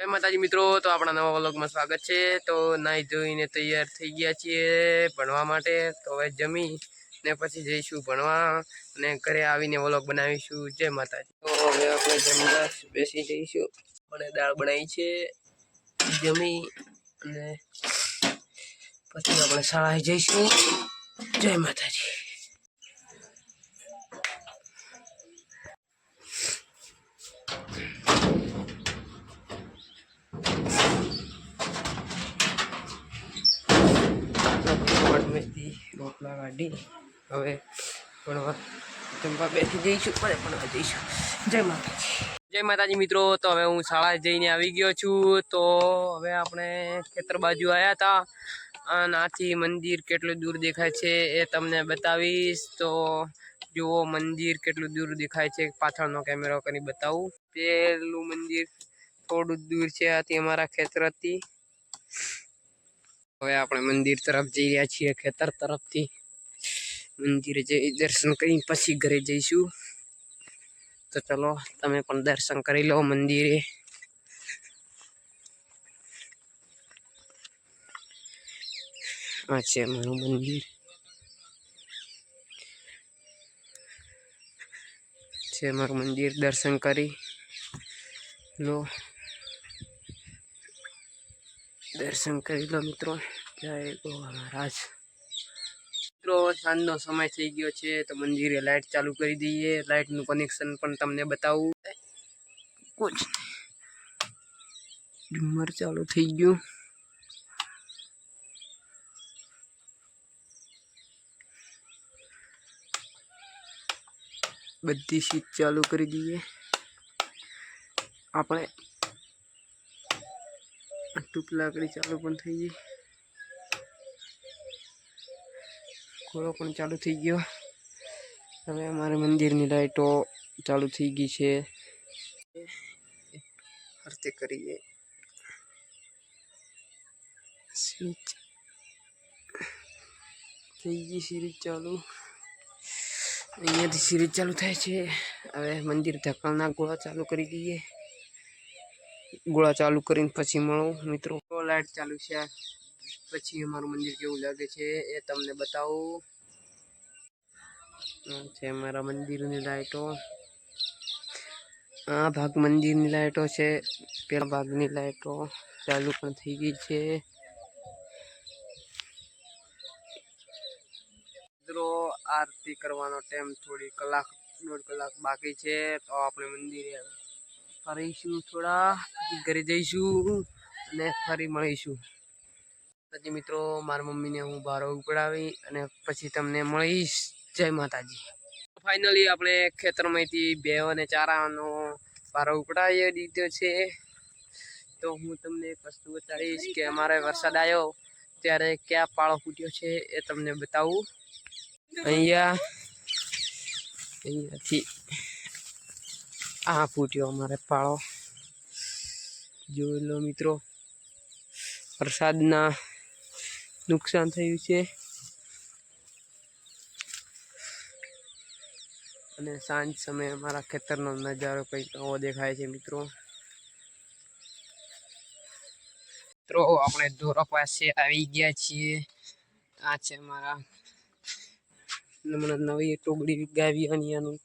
જય માતાજી મિત્રો, તો આપણા નવા વ્લોગમાં સ્વાગત છે. તો નાહી ધોઈને તૈયાર થઈ ગયા છીએ ભણવા માટે. તો હવે જમી ને પછી જઈશું ભણવા અને ઘરે આવીને વ્લોગ બનાવીશું. જય માતાજી. તો હવે આપણે જમવા બેસી જઈશું. અને દાળ બનાવી છે. જમી અને પછી આપણે શાળાએ જઈશું. જય માતાજી. મેથી રોટલા કાઢી હવે ભણવા જમવા બેસી જઈશું, પણ ભણવા જઈશું. જય માતાજી. જય માતાજી મિત્રો, તો હવે હું શાળા જઈને આવી ગયો છું. તો હવે આપણે ખેતર બાજુ આવ્યા હતા આનાથી મંદિર કેટલું દૂર દેખાય છે એ તમને બતાવીશ. તો જુઓ મંદિર કેટલું દૂર દેખાય છે. પાછળનો કેમેરો કરી બતાવું. પેલું મંદિર થોડું દૂર છે આથી અમારા ખેતરથી હવે આપણે મંદિર તરફ જઈ રહ્યા છીએ, ખેતર તરફથી. મંદિરે જઈ દર્શન કરી પછી ઘરે જઈશું. તો ચલો, તમે પણ દર્શન કરી લો મંદિરે. આ છે મારું મંદિર. છે મારું મંદિર, દર્શન કરી લો. દર્શન કરી લો મિત્રો. જય ગોવા મહારાજ. મિત્રો સાંજનો સમય થઈ ગયો છે તો મંદિરે લાઇટ ચાલુ કરી દઈએ. લાઇટનું કનેક્શન પણ તમને બતાવું. કુછ ઝુમ્મર ચાલુ થઈ ગયું. બધી સીટ ચાલુ કરી દઈએ. આપણે ટૂંક લાકડી ચાલુ પણ થઈ ગઈ. ખોળો પણ ચાલુ થઈ ગયો. હવે અમારે મંદિરની લાઈટો ચાલુ થઈ ગઈ છે. હરતે કરીએ. સ્વિચ થઈ ગઈ સિરીજ ચાલુ. અહીંયાથી સિરીજ ચાલુ થાય છે. હવે મંદિર ધક્કાના ગોળા ચાલુ કરી દઈએ. ગોળા ચાલુ કરીને પછી મળું, મિત્રો. લાઈટ ચાલુ છે. પછી અમારું મંદિર કેવું લાગે છે એ તમને બતાવું. છે મારા મંદિરની લાઈટો. આ ભાગ મંદિરની લાઈટો છે. પેલા ભાગની લાઈટો ચાલુ પણ થઈ ગઈ છે. મિત્રો, આરતી કરવાનો ટાઈમ થોડી કલાક, દોઢ કલાક બાકી છે. તો આપણે મંદિરે ફરીશું થોડા, ઘરે જઈશું અને ફરી મળીશું. પછી મિત્રો, મારા મમ્મીને હું બહાર ઉપડાવી અને પછી તમને મળીશ. જય માતાજી. ફાઇનલી આપણે ખેતરમાંથી બે અને ચારાનો પારો ઉપડાવી દીધો છે. તો હું તમને એક વસ્તુ બતાવીશ કે અમારે વરસાદ આવ્યો ત્યારે ક્યાં પાળો ફૂટ્યો છે એ તમને બતાવું. અહીંયા અહીંયાથી આ ફૂટ્યો અમારે પાળો. જોઈ લો મિત્રો, વરસાદના નુકસાન થયું છે. અને સાંજ સમયે અમારા ખેતરનો નજારો કંઈક નવો દેખાય છે મિત્રો. મિત્રો, આપણે ધોરો પાસે આવી ગયા છીએ. આ છે અમારા હમણાં નવી ટોગડી ગાવી અને આનું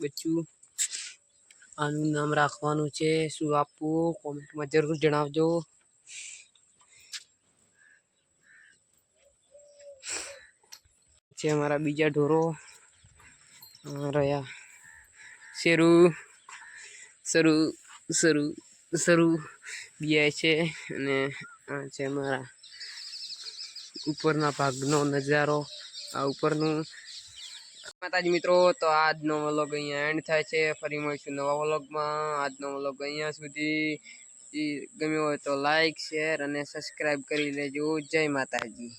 બચ્ચું. આનું નામ રાખવાનું છે. શું આપવું કોમેન્ટમાં જરૂર જણાવજો. છે અમારા બીજા ઢોરો. રહ્યા. શેરું. શરૂ શરૂ શરૂ બિયાય છે અને આ છે અમારા ઉપરના ભાગનો નજારો. આ ઉપરનું માતાજી મિત્રો, તો આજનો વ્લોગ અહીંયા એન્ડ થાય છે. ફરી મળીશું નવા વ્લોગમાં. આજનો વ્લોગ અહીંયા સુધી. ગમ્યો હોય તો લાઈક શેર અને સબસ્ક્રાઈબ કરી લેજો. જય માતાજી.